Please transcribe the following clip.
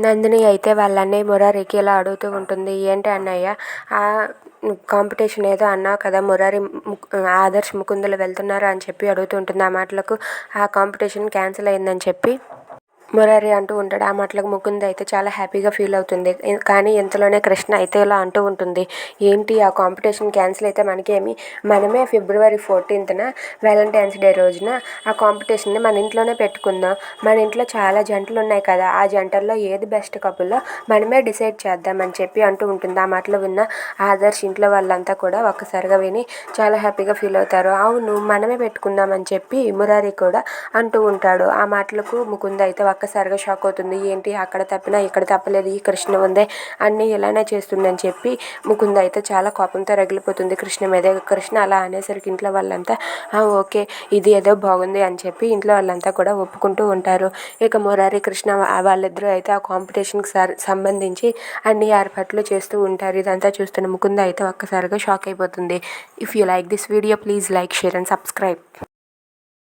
నందిని అయితే వాళ్ళ అన్నయ్య మురారికి ఇలా అడుగుతూ ఉంటుంది ఏంటి అన్నయ్య? ఆ కాంపిటీషన్ ఏదో అన్నావు కదా మురారి ఆదర్శ్ ముకుందులు వెళ్తున్నారు? అని చెప్పి అడుగుతూ ఉంటుంది. ఆ మాటలకు ఆ కాంపిటీషన్ క్యాన్సిల్ అయిందని చెప్పి మురారి అంటూ ఉంటాడు. ఆ మాటలకు ముకుంద్ అయితే చాలా హ్యాపీగా ఫీల్ అవుతుంది. కానీ ఇంతలోనే కృష్ణ అయితే ఇలా అంటూ ఉంటుంది. ఏంటి? ఆ కాంపిటీషన్ క్యాన్సిల్ అయితే మనకేమి? మనమే ఫిబ్రవరి ఫోర్టీన్త్న వ్యాలంటైన్స్ డే రోజున ఆ కాంపిటీషన్ని మన ఇంట్లోనే పెట్టుకుందాం. మన ఇంట్లో చాలా జంటలు ఉన్నాయి కదా. ఆ జంటల్లో ఏది బెస్ట్ కపుల్లో మనమే డిసైడ్ చేద్దామని చెప్పి అంటూ ఉంటుంది. ఆ మాటలు విన్న ఆదర్శ్ ఇంట్లో వాళ్ళంతా కూడా ఒక్కసారిగా విని చాలా హ్యాపీగా ఫీల్ అవుతారు. అవును మనమే పెట్టుకుందామని చెప్పి మురారి కూడా అంటూ ఉంటాడు. ఆ మాటలకు ముకుంద అయితే ఒక్కసారిగా షాక్ అవుతుంది. ఏంటి? అక్కడ తప్పినా ఇక్కడ తప్పలేదు. ఈ కృష్ణ ఉందే. అన్నీ ఇలానే చేస్తుందని చెప్పి ముకుంద అయితే చాలా కోపంతో రగిలిపోతుంది కృష్ణ మీద. కృష్ణ అలా అనేసరికి ఇంట్లో వాళ్ళంతా ఓకే ఇది ఏదో బాగుంది అని చెప్పి ఇంట్లో వాళ్ళంతా కూడా ఒప్పుకుంటూ ఉంటారు. ఇక మురారి కృష్ణ వాళ్ళిద్దరూ అయితే ఆ కాంపిటీషన్కి సంబంధించి అన్ని ఏర్పాట్లు చేస్తూ ఉంటారు. ఇదంతా చూస్తున్న ముకుంద అయితే ఒక్కసారిగా షాక్ అయిపోతుంది. If you like this video please like share and subscribe.